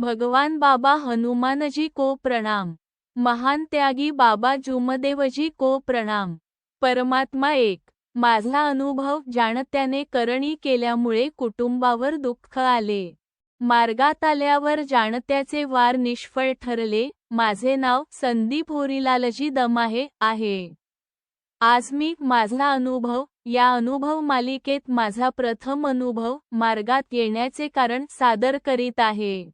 भगवान बाबा हनुमानजी को प्रणाम. महान त्यागी बाबा जुमदेवजी को प्रणाम. परमात्मा एक. माझा अनुभव जाणत्याने करणी केल्यामुळे कुटुंबावर दुःख आले. मार्गात आल्यावर जाणत्याचे वार निष्फळ ठरले. माझे नाव संदीप होरीलालजी दमाहे आहे. आज मी माझा अनुभव या अनुभव मालिकेत माझा प्रथम अनुभव मार्गात येण्याचे कारण सादर करीत आहे.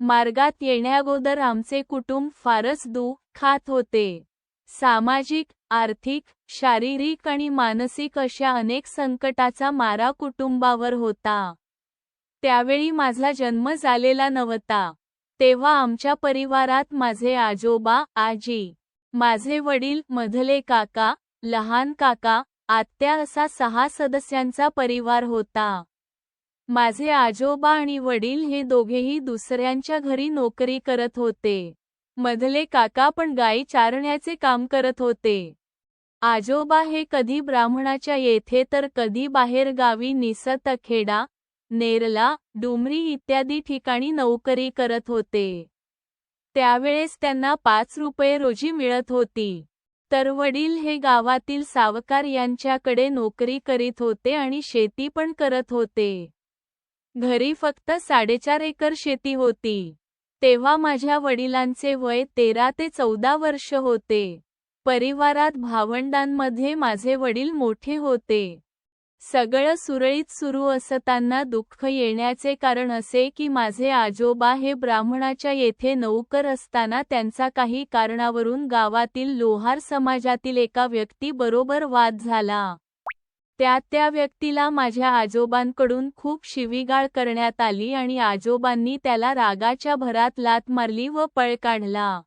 मार्गात येण्याअगोदर आमचे कुटुंब फारच दुःखात होते. सामाजिक आर्थिक शारीरिक आणि मानसिक अशा अनेक संकटाचा मारा कुटुंबावर होता. त्यावेळी माझा जन्म झालेला नव्हता. तेव्हा आमच्या परिवारात माझे आजोबा आजी माझे वडील मधले काका लहान काका आत्या असा सहा सदस्यांचा परिवार होता. माझे आजोबा आणि वडील हे दोघेही दुसऱ्यांच्या घरी नोकरी करत होते. मधले काका पण गाई चारण्याचे काम करत होते. आजोबा हे कधी ब्राह्मणाच्या येथे तर कधी बाहेर गावी निसतखेडा नेरला डुमरी इत्यादी ठिकाणी नोकरी करत होते. त्यावेळेस त्यांना पाच रुपये रोजी मिळत होती. तर वडील हे गावातील सावकार यांच्याकडे नोकरी करीत होते आणि शेती पण करत होते. घरी फक्त साडेचार एकर शेती होती. तेव्हा माझ्या वडिलांचे वय तेरा ते चौदा वर्ष होते. परिवारात भावंडांमध्ये माझे वडील मोठे होते. सगळं सुरळीत सुरू असताना दुःख येण्याचे कारण असे की माझे आजोबा हे ब्राह्मणाच्या येथे नौकर असताना त्यांचा काही कारणावरून गावातील लोहार समाजातील एका व्यक्तीबरोबर वाद झाला. त्या त्या व्यक्तीला माझ्या आजोबांकडून खूप शिवीगाळ करण्यात आली आणि आजोबांनी त्याला रागाच्या भरात लात मारली व पळ काढला.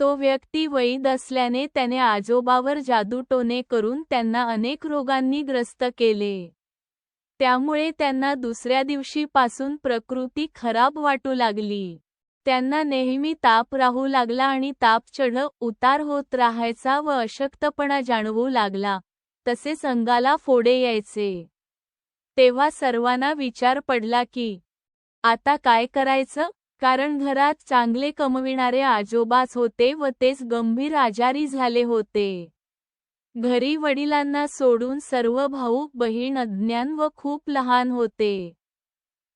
तो व्यक्ती वैद असल्याने त्याने आजोबावर जादूटोने करून त्यांना अनेक रोगांनी ग्रस्त केले. त्यामुळे त्यांना दुसऱ्या दिवशीपासून प्रकृती खराब वाटू लागली. त्यांना नेहमी ताप राहू लागला आणि ताप चढ उतार होत राहायचा व अशक्तपणा जाणवू लागला. तसेच अंगाला फोडे यायचे. तेव्हा सर्वांना विचार पडला की आता काय करायचं? कारण घरात चांगले कमविणारे आजोबाच होते व तेच गंभीर आजारी झाले होते. घरी वडिलांना सोडून सर्व भाऊ बहीण अज्ञान व खूप लहान होते.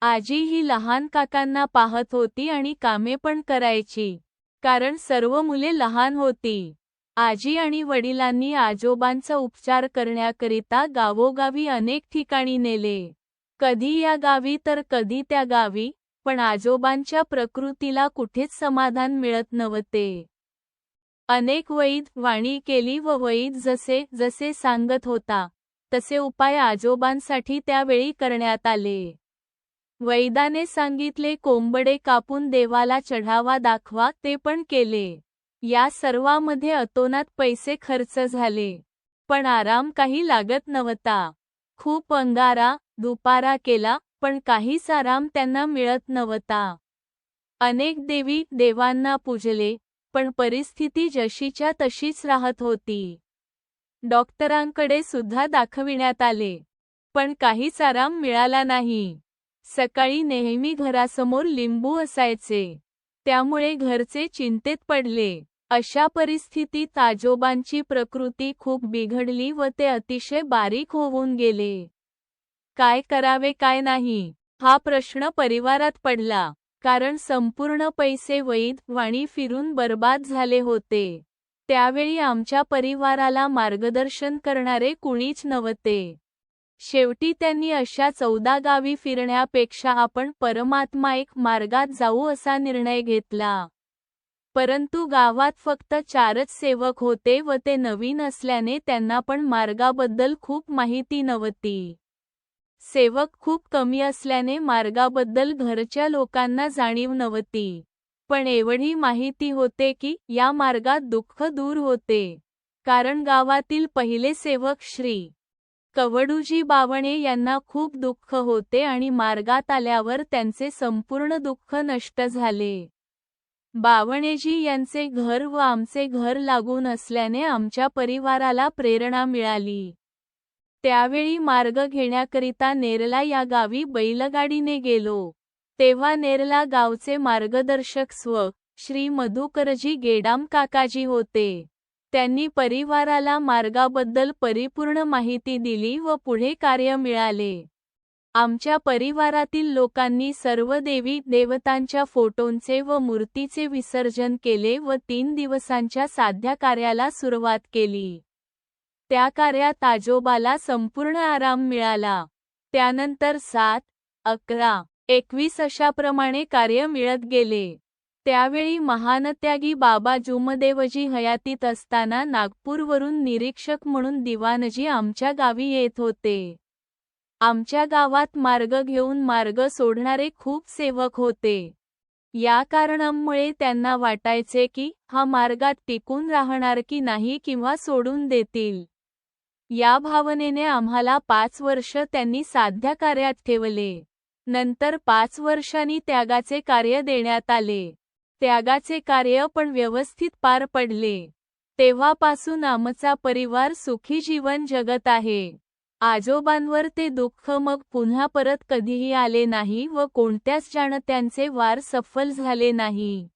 आजी ही लहान काकांना पाहत होती आणि कामे पण करायची. कारण सर्व मुले लहान होती. आजी आणि वडिलांनी आजोबांचा उपचार करण्याकरिता गावोगावी अनेक ठिकाणी नेले. कधी या गावी तर कधी त्या गावी पण आजोबांच्या प्रकृतीला कुठेच समाधान मिळत नव्हते. अनेक वैद वाणी केली व वैद जसे जसे सांगत होता तसे उपाय आजोबांसाठी त्यावेळी करण्यात आले. वैदाने सांगितले कोंबडे कापून देवाला चढावा दाखवा ते पण केले. या सर्वामध्ये अतोनात पैसे खर्च झाले. पण आराम काही लागत नव्हता. खूप अंगारा दुपारा केला पण काहीच आराम त्यांना मिळत नव्हता. अनेक देवी देवांना पूजले पण परिस्थिती जशीच्या तशीच राहत होती. डॉक्टरांकडे सुद्धा दाखविण्यात आले. पण काहीच आराम मिळाला नाही. सकाळी नेहमी घरासमोर लिंबू असायचे. त्यामुळे घरचे चिंतेत पडले. अशा परिस्थितीत आजोबांची प्रकृती खूप बिघडली व ते अतिशय बारीक होऊन गेले. काय करावे काय नाही? हा प्रश्न परिवारात पडला कारण संपूर्ण पैसे वैद वाणी फिरून बर्बाद झाले होते. त्यावेळी आमच्या परिवाराला मार्गदर्शन करणारे कुणीच नव्हते. शेवटी त्यांनी अशा चौदा गावी फिरण्यापेक्षा आपण परमात्मा एक मार्गात जाऊ असा निर्णय घेतला. परंतु गावात फक्त चारच सेवक होते व ते नवीन असल्याने त्यांना पण मार्गाबद्दल खूप माहिती नव्हती. सेवक खूप कमी असल्याने मार्गाबद्दल घरच्या लोकांना जाणीव नव्हती. पण एवढी माहिती होते की या मार्गात दुःख दूर होते. कारण गावातील पहिले सेवक श्री. कवडूजी बावणे यांना खूप दुःख होते आणि मार्गात आल्यावर त्यांचे संपूर्ण दुःख नष्ट झाले. बावणेजी यांचे घर व आमचे घर लागून असल्याने आमच्या परिवाराला प्रेरणा मिळाली. त्यावेळी मार्ग घेण्याकरिता नेरला या गावी बैलगाडीने गेलो. तेव्हा नेरला गावचे मार्गदर्शक स्व. श्री मधुकरजी गेडाम काकाजी होते. त्यांनी परिवाराला मार्गाबद्दल परिपूर्ण माहिती दिली व पुढे कार्य मिळाले. आमच्या परिवारातील लोकांनी सर्व देवी देवतांच्या फोटोंचे व मूर्तीचे विसर्जन केले व तीन दिवसांच्या साध्या कार्याला सुरुवात केली. त्या कार्यात आजोबाला संपूर्ण आराम मिळाला. त्यानंतर सात अकरा एकवीस अशाप्रमाणे कार्य मिळत गेले. त्यावेळी महानत्यागी बाबा जुमदेवजी हयातीत असताना नागपूरवरून निरीक्षक म्हणून दिवानजी आमच्या गावी येत होते. आमच्या गावात मार्ग घेऊन मार्ग सोडणारे खूप सेवक होते. या कारणामुळे त्यांना वाटायचे की हा मार्गात टिकून राहणार की नाही किंवा सोडून देतील. या भावनेने आम्हाला पाच वर्ष त्यांनी साध्या कार्यात ठेवले. नंतर पाच वर्षांनी त्यागाचे कार्य देण्यात आले. त्यागाचे कार्य पण व्यवस्थित पार पडले. तेव्हापासून आमचा परिवार सुखी जीवन जगत आहे. आजोबांवर ते दुःख मग पुन्हा परत कधीही आले नाही व कोणत्याच त्यांचे वार सफल झाले नाही.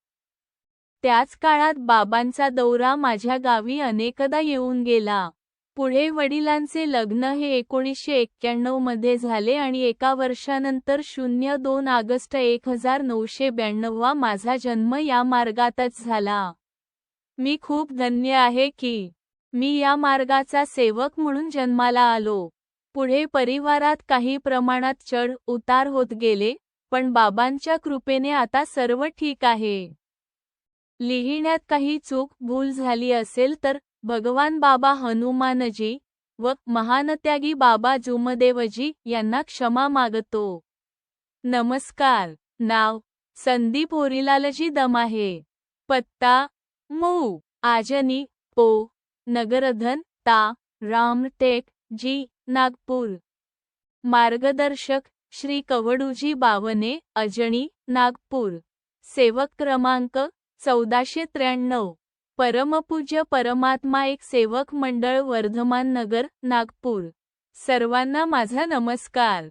त्याच काळात बाबांचा दौरा माझ्या गावी अनेकदा येऊन गेला. पुढे वडिलांचे लग्न हे एकोणीसशे एक्क्याण्णवमध्ये झाले आणि एका वर्षानंतर शून्य दोन ऑगस्ट एक हजार नऊशे ब्याण्णववा माझा जन्म या मार्गातच झाला. मी खूप धन्य आहे की मी या मार्गाचा सेवक म्हणून जन्माला आलो. पुढे परिवारात काही प्रमाणात चढ उतार होत गेले पण बाबांच्या कृपेने आता सर्व ठीक आहे. लिहिण्यात काही चूक भूल झाली असेल तर भगवान बाबा हनुमानजी व महानत्यागी बाबा जुमदेवजी यांना क्षमा मागतो. नमस्कार नाव संदीप होरीलालजी दमाहे. पत्ता मऊ आजनी पो. नगरधन ता रामटेक जी नागपूर. मार्गदर्शक श्री कवडूजी बावने अजणी नागपूर. सेवक क्रमांक चौदाशे त्र्याण्णव. परमपूज्य परमात्मा एक सेवक मंडळ वर्धमान नगर नागपूर. सर्वांना माझा नमस्कार.